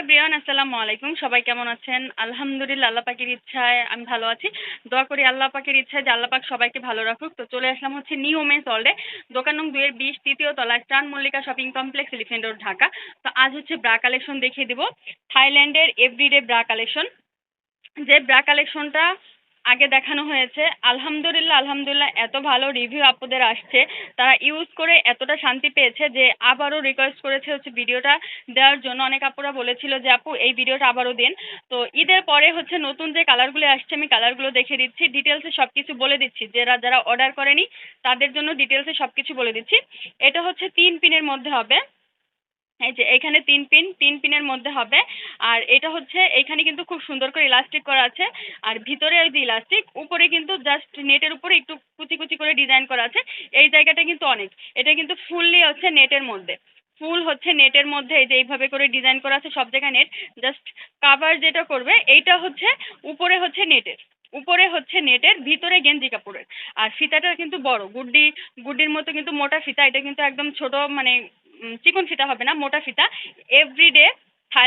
Everyone, আসসালামু আলাইকুম। সবাই কেমন আছেন? আলহামদুলিল্লাহ, আল্লাহ পাকের ইচ্ছায় আমি ভালো আছি। দোয়া করি আল্লাহ পাকের ইচ্ছায় যে আল্লাহ পাক সবাইকে ভালো রাখুক। তো চলে আসলাম হচ্ছে নিউ ওমেন্স অলডে দোকান নং দুইয়ের বিশ, তৃতীয় তলায় star Mallika shopping complex elephant road Dhaka. তো আজ হচ্ছে ব্রা কালেকশন দেখিয়ে দিব। থাইল্যান্ডের এভরিডে ব্রা কালেকশন। যে ব্রা কালেকশনটা আগে দেখানো হয়েছে। আলহামদুলিল্লাহ আলহামদুলিল্লাহ, এত ভালো রিভিউ আপুদের আসছে। তারা ইউজ করে এতটা শান্তি পেয়েছে যে আবারও রিকোয়েস্ট করেছে হচ্ছে ভিডিওটা দেওয়ার জন্য। অনেক আপুরা বলেছিল যে, আপু, এই ভিডিওটা আবারও দিন। তো ঈদের পরে হচ্ছে নতুন যে কালারগুলো আসছে, আমি কালারগুলো দেখে দিচ্ছি। ডিটেলসে সব কিছু বলে দিচ্ছি যারা যারা অর্ডার করেনি, তাদের জন্য ডিটেলসে সব কিছু বলে দিচ্ছি। এটা হচ্ছে তিন পিনের মধ্যে হবে। এই যে এখানে তিন পিন, তিন পিনের মধ্যে হবে। আর এটা হচ্ছে, এখানে কিন্তু খুব সুন্দর করে ইলাস্টিক করা আছে। আর ভিতরে ওই যে ইলাস্টিক উপরে কিন্তু জাস্ট নেটের উপরে একটু কুচি কুচি করে ডিজাইন করা আছে। এই জায়গাটা কিন্তু অনেক। এটা কিন্তু ফুললি হচ্ছে নেটের মধ্যে। ফুল হচ্ছে নেটের মধ্যে, এই যে এইভাবে করে ডিজাইন করা আছে সব জায়গায় নেট জাস্ট কাভার যেটা করবে, এইটা হচ্ছে উপরে হচ্ছে নেটের। উপরে হচ্ছে নেটের, ভিতরে গেঞ্জি কাপড়ের। আর ফিতাটা কিন্তু বড়। গুড্ডি, গুড্ডির মতো কিন্তু মোটা ফিতা। এটা কিন্তু একদম ছোট মানে চিকন ফিতা হবে না, মোটা ফিতা। এভরিডে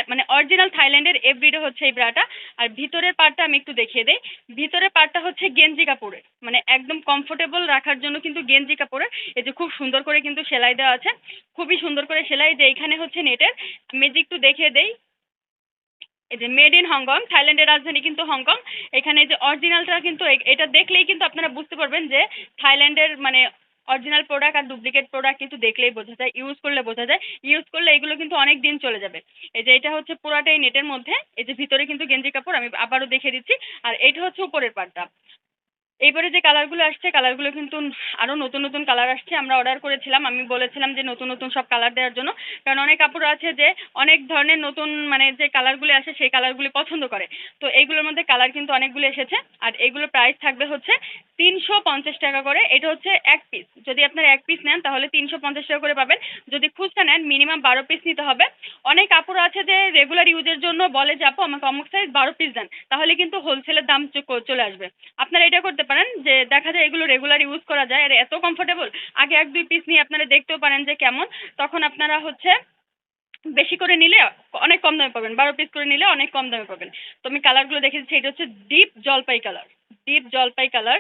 মানে অরিজিনাল থাইল্যান্ডের এভরিডে হচ্ছে এই ব্রাটা। আর ভিতরের পার্টটা আমি একটু দেখিয়ে দিই। ভিতরের পার্টটা হচ্ছে গেঞ্জি কাপড়ের। মানে একদম কমফোর্টেবল রাখার জন্য কিন্তু গেঞ্জি কাপড়ের। এই যে খুব সুন্দর করে কিন্তু সেলাই দেওয়া আছে। খুবই সুন্দর করে সেলাই। যে এখানে হচ্ছে নেটের। যে একটু দেখিয়ে দেই। এই যে মেড ইন হংকং থাইল্যান্ডের রাজধানী কিন্তু হংকং এখানে যে অরিজিনালটা কিন্তু এটা দেখলেই কিন্তু আপনারা বুঝতে পারবেন যে থাইল্যান্ডের মানে অরিজিনাল প্রোডাক্ট আর ডুপ্লিকেট প্রোডাক্ট কিন্তু দেখলেই বোঝা যায় ইউজ করলে বোঝা যায় ইউজ করলে এগুলো কিন্তু অনেক দিন চলে যাবে। এই যে এটা হচ্ছে পুরাটাই নেটের মধ্যে, এই যে ভিতরে কিন্তু গেঞ্জি কাপড় আমি আবারও দেখে দিচ্ছি, আর এটা হচ্ছে উপরের পাটটা এইবারে যে কালারগুলো আসছে কালারগুলো কিন্তু আরও নতুন নতুন কালার আসছে। আমরা অর্ডার করেছিলাম, আমি বলেছিলাম যে নতুন নতুন সব কালার দেওয়ার জন্য। কারণ অনেক কাপড় আছে যে, অনেক ধরনের নতুন মানে যে কালারগুলি আসে, সেই কালারগুলি পছন্দ করে। তো এইগুলোর মধ্যে কালার কিন্তু অনেকগুলো এসেছে। আর এগুলোর প্রাইস থাকবে হচ্ছে তিনশো পঞ্চাশ টাকা করে। এটা হচ্ছে এক পিস যদি আপনার এক পিস নেন, তাহলে তিনশো পঞ্চাশ টাকা করে পাবেন। যদি খুচরা নেন মিনিমাম বারো পিস নিতে হবে। অনেক কাপড় আছে যে রেগুলার ইউজের জন্য বলে যে, আপু, আমাকে অমুক সাইজ বারো পিস দেন। তাহলে কিন্তু হোলসেলের দাম চলে আসবে। আপনারা এটা করতে পারেন যে দেখা যায় এগুলো রেগুলার ইউজ করা যায় আর এত কমফোর্টেবল আগে এক, দুই পিস নিয়ে আপনারা দেখতেও পারেন যে কেমন। তখন আপনারা হচ্ছে বেশি করে নিলে অনেক কম দামে পাবেন। বারো পিস করে নিলে অনেক কম দামে পাবেন। তো আমি কালারগুলো দেখে দিচ্ছি। এটা হচ্ছে ডিপ জলপাই কালার ডিপ জলপাই কালার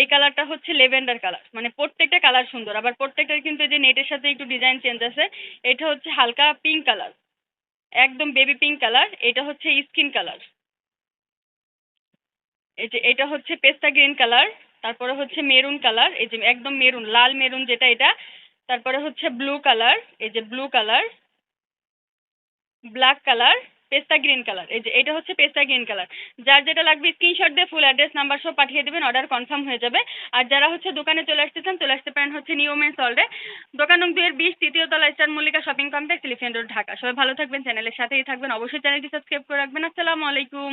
এই কালারটা হচ্ছে লেভেন্ডার কালার মানে প্রত্যেকটা কালার সুন্দর। আবার প্রত্যেকটার কিন্তু এই যে নেটের সাথে একটু ডিজাইন চেঞ্জ আছে। এটা হচ্ছে হালকা পিঙ্ক কালার একদম বেবি পিঙ্ক কালার এটা হচ্ছে স্কিন কালার এই যে এটা হচ্ছে পেস্তা গ্রিন কালার, তারপরে হচ্ছে মেরুন কালার, এই যে একদম মেরুন, লাল মেরুন যেটা এটা, তারপরে হচ্ছে ব্লু কালার, এই যে ব্লু কালার, ব্ল্যাক কালার, পেস্তা গ্রিন কালার, এই যে এটা হচ্ছে পেস্তা গ্রিন কালার। যার যেটা লাগবে স্ক্রিনশট দিয়ে ফুল অ্যাড্রেস, নাম্বার সব পাঠিয়ে দেবেন, অর্ডার কনফার্ম হয়ে যাবে। আর যারা হচ্ছে দোকানে চলে আসতে চান চলে আসতে পারেন হচ্ছে নিউ মেন সল্ডে দোকান নং দুয়ের বিশ তৃতীয় তলা star Mallika shopping complex elephant road, Dhaka. সবাই ভালো থাকবেন, চ্যানেলের সাথেই থাকবেন। অবশ্যই চ্যানেলটি সাবস্ক্রাইব করে রাখবেন। আসসালামু আলাইকুম।